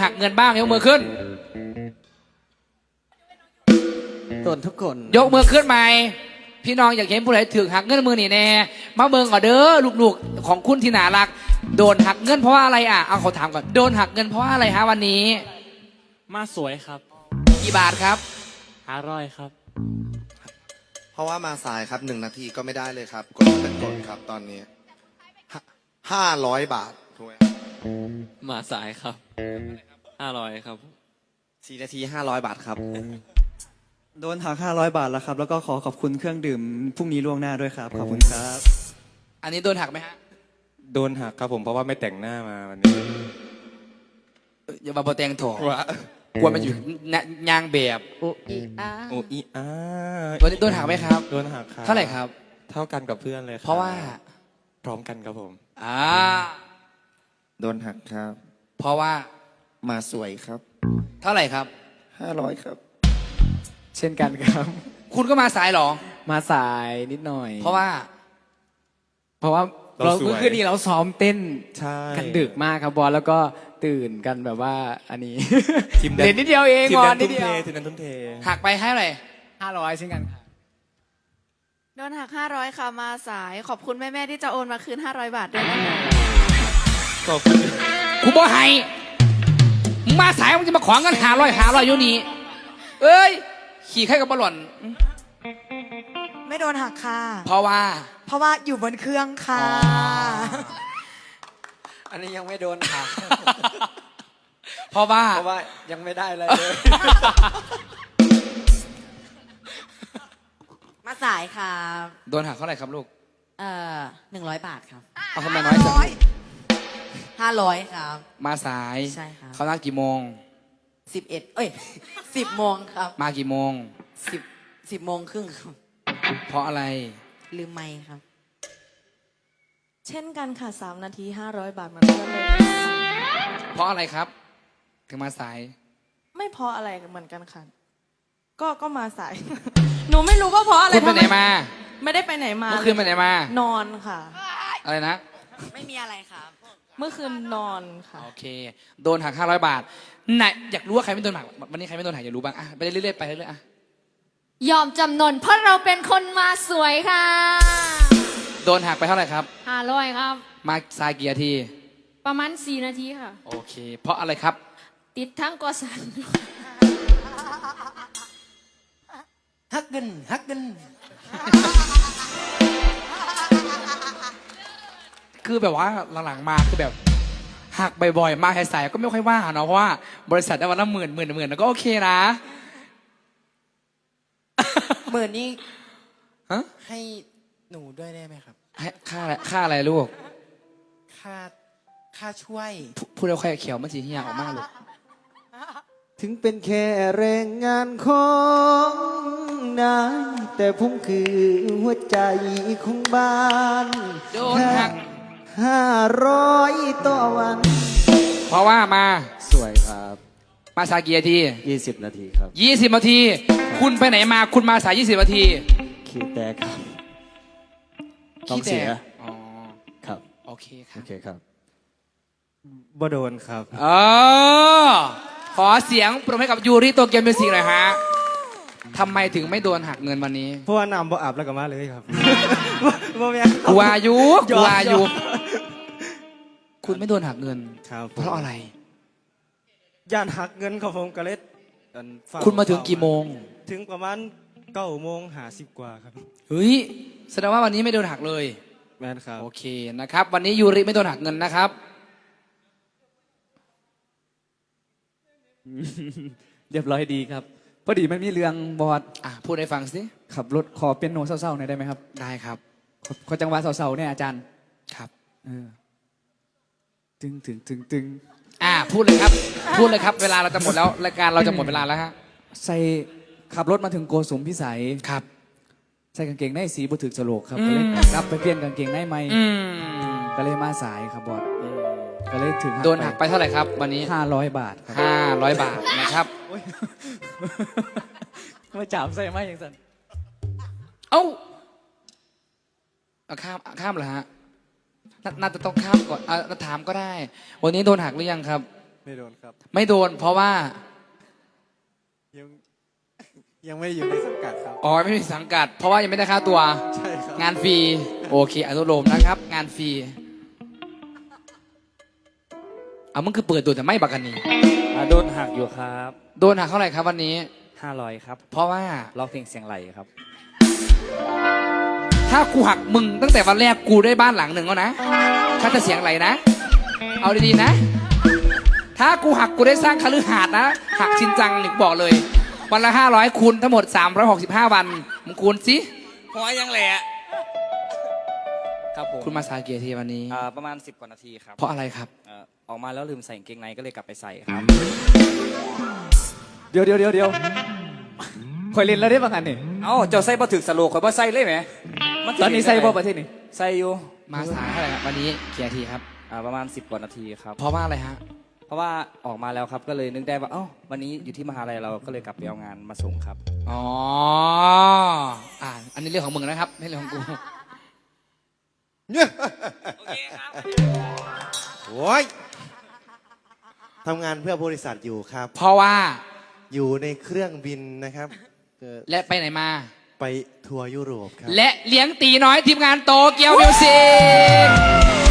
หักเงินบ้างยกมือขึ้น ตนทุกคนยกมือขึ้นไหมพี่น้องอยากเห็นผู้ใดถือหักเงินมือนี่แน่มาเบิ่งก่อนเด้อลูกๆของคุณที่น่ารัก โดนหักเงินเพราะว่าอะไรอะเอาเขาถามก่อนโดนหักเงินเพราะว่าอะไรฮะวันนี้ มาสวยครับ กี่บาทครับ หาร่อยครับ เพราะว่ามาสายครับหนึ่งนาทีก็ไม่ได้เลยครับกดเป็นกดครับตอนนี้ห้าร้อยบาทถูกไหม มาสายครับห้าร้อยครับ สี่นาทีห้าร้อยบาทครับ โดนหัก500 บาทแล้วครับ แล้วก็ขอขอบคุณเครื่องดื่มพรุ่งนี้ล่วงหน้าด้วยครับ ขอบคุณครับ อันนี้โดนหักไหมฮะโดนหักครับผมเพราะว่าไม่แต่งหน้ามาวันนี้เอ้ยอย่ามาบอแตงโถว่ากลัวมันอยู่ณยางแบบโออีอาวันนี้โดนหักไหมครับ โดนหักครับเท่าไหร่ครับ เท่ากันกับเพื่อนเลยคบเพราะว่า พร้อมกันครับผม อ่า โดนหักครับ เพราะว่ามาสวยครับเท่าไหร่ครับ ห้าร้อยครับ เช่นกันครับ คุณก็มาสายเหรอ มาสายนิดหน่อย เพราะว่า เพราะว่าเราเราสวย เมื่อคืนนี้เราซ้อมเต้นใช่ กันดึกมากครับบอลแล้วก็ตื่นกันแบบว่าอันนี้ทีมแดเล่นนิดเดียวเองทีมบอแดลนนิทุ่ดมเดีเทยวทีมแดนทุ่มเท หักไปให้เท่าไหร่ห้าร้อยเช่นกันครับ โดนหัก 500 ค่ะ มาสาย ขอบคุณแม่ ๆ ที่จะโอนมาคืน 500 บาทด้วยนะคะ ขอบคุณกูบอให้มึงมาสายมึงจะมาขวางกันหาร้อยหาร้อยอยู่นี่เอ้ย ขี่ใครกับบอลลอนไม่โดนหักค่ะ เพราะว่า เพราะว่าอยู่บนเครื่องค่ะอ๋ออันนี้ยังไม่โดนหักเพราะว่า เพราะว่ายังไม่ได้อะไรเลย มาสายครับ โดนหักเท่าไหร่ครับลูก เอ่อหนึ่งร้อยบาทครับ เอาทำไมน้อยจัง ห้าร้อยครับ มาสายใช่ครับ เขานัดกี่โมง สิบเอ็ดเอ้ยสิบโมงครับมากี่โมง สิบสิบโมงครึ่งครับ เพราะอะไรลืมไม่ครับ เช่นกันค่ะ 3 นาที 500 บาทเหมือนกันเลย เพราะอะไรครับ ถึงมาสาย ไม่เพราะอะไรเหมือนกันค่ะ ก็ก็มาสาย หนูไม่รู้ว่าเพราะอะไรคุณไปไหนทำมาไม่ได้ไปไหนมาเมื่อคืนไปไหนมา นอนค่ะ อะไรนะ ไม่มีอะไรครับ เมื่อคืนนอนค่ะ โอเค โดนหักห้าร้อยบาทไหนอยากรู้ว่าใครไม่โดนหักวันนี้ใครไม่โดนหักอยากรู้บ้างอะไปเรื่อยๆไปเรื่อยๆอะยอมจำนนเพราะเราเป็นคนมาสวยค่ะโดนหักไปเท่าไหร่ครับ ห้าร้อยครับ มาสายกี่นาทีประมาณสี่นาทีค่ะ โอเค เพราะอะไรครับ ติดทั้งกอสัน ฮักเงินฮักเงิน คือแบบว่าหลังๆมาคือแบบหักบ่อยๆ มาสายๆก็ไม่ค่อยว่าเนาะเพราะว่าบริษัทได้วันละหมื่นหมื่นหมื่นแล้วก็โอเคนะ หมื่นนี้ฮะ ให้หนูด้วยได้ไหมครับ ให้ค่าอะไรค่าอะไรลูก ค่าค่าช่วย พูพูดแล้วค่อยเขียวมันสีเหี่ยออกมากเลย ถึงเป็นแค่แรงงานของนายแต่ผมคือหัวใจของบ้านโดนหัก ห้าร้อยต่อวัน เพราะว่ามาสวยครับ มาสายกี่นาที20 นาทีครับ ยี่สิบนาที คุณไปไหนมาคุณมาสายยี่สิบนาทีขีดแตกครับต้องขี้แตเสียกอ๋อครับ โอเคครัโอบ เคครับ บ่โดนครับ เออ ขอเสียงปรบมือให้กับยูริโตเกียวมิวสิกหน่อยฮะทำไมถึงไม่โดนหักเงินวันนี้เพราะว่าน้ำบ่อาบแล้วก็มาเลยครับบ่แม่นกูวายุหยกูอกวายุหยอก คุณไม่โดนหักเงิน ครับเพราะอะไร ย่านหักเงินครับผมก็เลยอันฝ้คุณมาถึงกี่โมง ถึงประมาณเก้าโมงหาสิบกว่าครับ เฮ้ย แสดงว่าวันนี้ไม่โดนหักเลย แม่นครับ โอเคนะครับ วันนี้ยูริไม่โดนหักเงินนะครับ เรียบร้อยดีครับ พอดีมันมีเรื่องบอดอะ พูดให้ฟังสิ ขับรถขอเป็นโนเศร้าๆหน่อยได้ไหมครับ ได้ครับ ขอขอจังหวะเศร้าๆเนี่ยอาจารย์ครับ เออ ตึงตึงตึงตึงอ่าพูดเลยครับ พูดเลยครับเวลาเราจะหมดแล้วรายการเราจะหมดเวลาแล้วฮะใส่ขับรถมาถึงโกสุมพิสัย ครับ ใส่กางเกงในสีบุถึกสโลกครับอืมก็เลยกลับไปเปลี่ยนกางเกงในใหม่อืมก็เลยมาสายครับบอดก็เลยถึงโดนหักไปเท่าไหร่ครับ วันนี้ห้าร้อยบาทครับห้าร้อยบาทนะครับ มาจับใส่ไหมยังสันเอ้าเอาข้ามเอาข้ามเหรอฮะ นาน่าจะต้องข้ามก่อนเอาถามก็ได้ วันนี้โดนหักหรือยังครับ ไม่โดนครับ ไม่โดนเพราะว่า ยังยังไม่ได้อยู่ในสังกัดครับ อ๋อไม่มีสังกัด เพราะว่ายังไม่ได้ค่าตัว ใช่ครับ งานฟรี โอเค อนุโลมนะครับ งานฟรีเอามึงคือเปิดตัวแต่ไม่บักกันนี่โดนหักอยู่ครับโดนหักเท่าไหร่ครับวันนี้ 500ครับเพราะว่า ร้องเพลงเสียงไหลครับ ถ้ากูหักมึงตั้งแต่วันแรกกูได้บ้านหลังหนึ่งแล้วนะถ้าจะเสียงไหลนะ เอาดีๆนะ ถ้ากูหักกูได้สร้างคฤหาสน์นะ หักชินจังหนึ่งบอกเลย วันละห้าร้อยคูณทั้งหมด365วันมึงคูณสิหัวยังแหละครับผมคุณมาสายเกียร์ทีวันนี้อ่าประมาณ 10 กว่านาทีครับเพราะอะไรครับ เอ่อออกมาแล้วลืมใส่กางเกงในก็เลยกลับไปใส่ครับ เดี๋ยวเดี๋ยวเดี๋ยวเดี๋ยวคอยเล่นแล้วได้บางอันนี่เอ้าเจ้าใส่บ่ถึกสโลกข่อยบ่ใส่เลยไหม มัสิตอนนี้ใส่บ่ประเทศนี่ใส่อยู่มาสายเท่าไหร่ครับวันนี้เกียร์ทีครับ อ่าประมาณ 10กว่านาทีครับ เพราะว่าอะไรฮะ เพราะว่าออกมาแล้วครับก็เลยนึกได้ว่าเอ้าวันนี้อยู่ที่มหาลัยเราก็เลยกลับไปเอางานมาส่งครับ อ๋ออ่าอันนี้เรื่องของมึงนะครับไม่ใช่เรื่องของกูโอ้ยทำงานเพื่อบริษัทอยู่ครับ เพราะว่าอยู่ในเครื่องบินนะครับเอ่อและไปไหนมา ไปทัวร์ยุโรปครับ และเลี้ยงตีน้อยทีมงานโตเกียวมิวสิก